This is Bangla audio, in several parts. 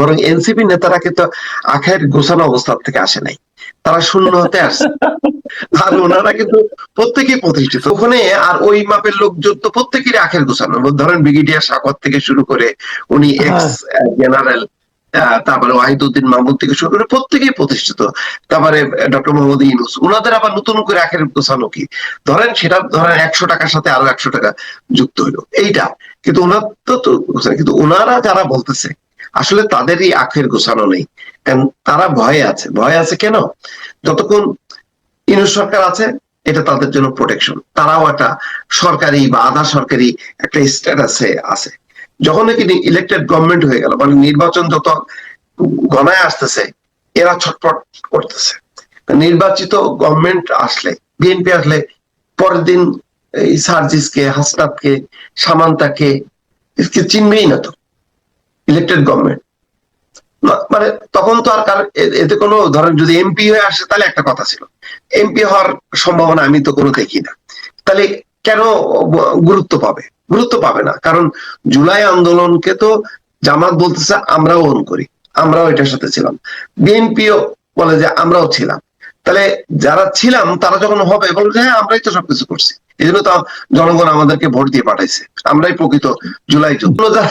বরং এনসিপি নেতারা কিন্তু আখের গোছানো অবস্থা থেকে আসে নাই। তারা শূন্য হতে আসছে। আর ওনারা কিন্তু প্রত্যেকেই প্রতিষ্ঠিত। ওখানে আর ওই মাপের লোকজন তো প্রত্যেকেরই আখের গোছানো। ধরেন ব্রিগেডিয়ার সাকত থেকে শুরু করে উনি এক্স জেনারেল তারপরে ওয়াহিদুদ্দিন মাহমুদ থেকে শুরু করে প্রত্যেকেই প্রতিষ্ঠিত। তারপরে ডক্টর মোহাম্মদ ইউনুস। ওনাদের আবার নতুন করে আখের গোছানো কি? ধরেন সেটা ধরেন একশো টাকার সাথে আরও একশো টাকা যুক্ত হইল এইটা। কিন্তু ওনার তো তো কিন্তু ওনারা যারা বলতেছে আসলে তাদেরই আখের গোছানো নেই। কারণ তারা ভয়ে আছে। ভয়ে আছে কেন? যতক্ষণ ইউনুস সরকার আছে, এটা তাদের জন্য প্রোটেকশন তারাও একটা সরকারি বা আধা সরকারি একটা স্ট্যাটাসে আছে। যখন নাকি ইলেক্টেড গভর্নমেন্ট হয়ে গেল মানে নির্বাচন যত গণায় আসতেছে, এরা ছটফট করতেছে। নির্বাচিত গভর্নমেন্ট আসলে বিএনপি আসলে পরের দিন এই সার্জিসকে, হাসনাতকে, সামান্তাকে চিনবেই না তো। ইলেক্টেড গভর্নমেন্ট মানে তখন তো আর কার এতে কোনো ধরেন যদি এমপি হয়ে আসে, তাহলে একটা কথা ছিল। এমপি হওয়ার সম্ভাবনা আমি তো কোনো দেখি না। তাহলে কেন গুরুত্ব পাবে? গুরুত্ব পাবে না। কারণ জুলাই আন্দোলনকে তো জামাত বলতেছে, আমরাও অন করি। আমরাও এটার সাথে ছিলাম। বিএনপিও বলে যে, আমরাও ছিলাম। তাহলে যারা ছিলাম, তারা যখন হবে, বলবে হ্যাঁ আমরাই তো সবকিছু করছি। এই জন্য তো জনগণ আমাদেরকে ভোট দিয়ে পাঠাইছে। আমরাই প্রকৃত জুলাই যোদ্ধা।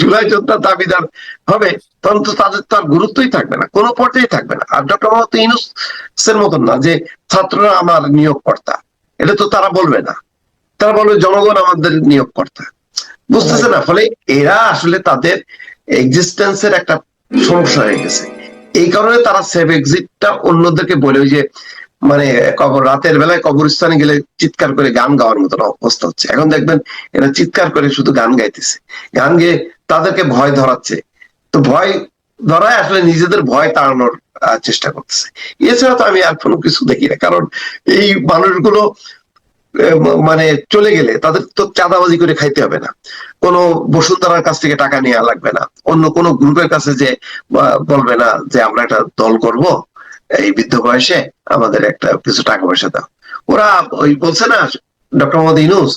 জুলাই যোদ্ধার দাবিদার হবে, তখন তো তাদের তো আর গুরুত্বই থাকবে না। কোনো পর্যায়ে থাকবে না। আর ডক্টর মোহাম্মদ ইউনুসের মতন না, যে ছাত্ররা আমার নিয়োগকর্তা, এটা তো তারা বলবে না। তারা বলবে জনগণ আমাদের নিয়োগকর্তা। বুঝতেছে না? ফলে এরা আসলে তাদের এক্সিস্টেন্সের একটা সমস্যা হয়ে গেছে। এই কারণে তারা সেভ এক্সিটটা অন্যদেরকে বলে যে মানে কবর, রাতের বেলায় কবরস্থানে গেলে চিৎকার করে গান গাওয়ার মতন অবস্থা হচ্ছে। এখন দেখবেন এরা চিৎকার করে শুধু গান গাইতেছে। গান গেয়ে তাদেরকে ভয় ধরাচ্ছে। তো ভয় ধরায় আসলে নিজেদের ভয় তাড়ানোর চেষ্টা করতেছে। এছাড়া তো আমি আর কোনো কিছু দেখি না। কারণ এই মানুষগুলো মানে চলে গেলে তাদের তো চাঁদাবাজি করে খাইতে হবে না। কোনো বসুন্ধরার কাছ থেকে টাকা নেওয়া লাগবে না। অন্য কোনো গ্রুপের কাছে যে বলবে না যে, আমরা একটা দল করব। এই বৃদ্ধ বয়সে আমাদের একটা কিছু টাকা পয়সা দাও। ওরা ওই বলছে না ডক্টর মোহাম্মদ ইনুস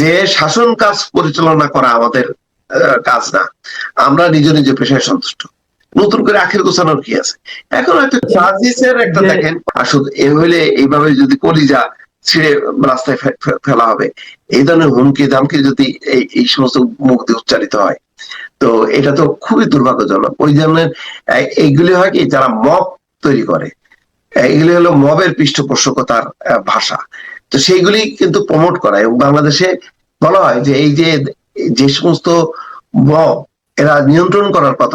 যে শাসন কাজ পরিচালনা করা আমাদের কাজ না আমরা নিজ নিজ পেশায় সন্তুষ্ট। নতুন করে আখের গোছানোর কি আছে? এখন হয়তো চার্জিসের একটা দেখেন আসলে এ হলে এইভাবে যদি কলিজা ছিঁড়ে রাস্তায় ফেলা হবে এই ধরনের হুমকি দামকি যদি এই এই সমস্ত মুখ দিয়ে উচ্চারিত হয় তো এটা তো খুবই দুর্ভাগ্যজনক। ওই ধরনের এইগুলি হয় কি যারা মব তৈরি করে। এগুলি হলো মবের পৃষ্ঠপোষকতার ভাষা। তো সেইগুলি কিন্তু প্রমোট করা এবং বাংলাদেশে বলা হয় যে এই যে যে সমস্ত মব, এরা নিয়ন্ত্রণ করার কথা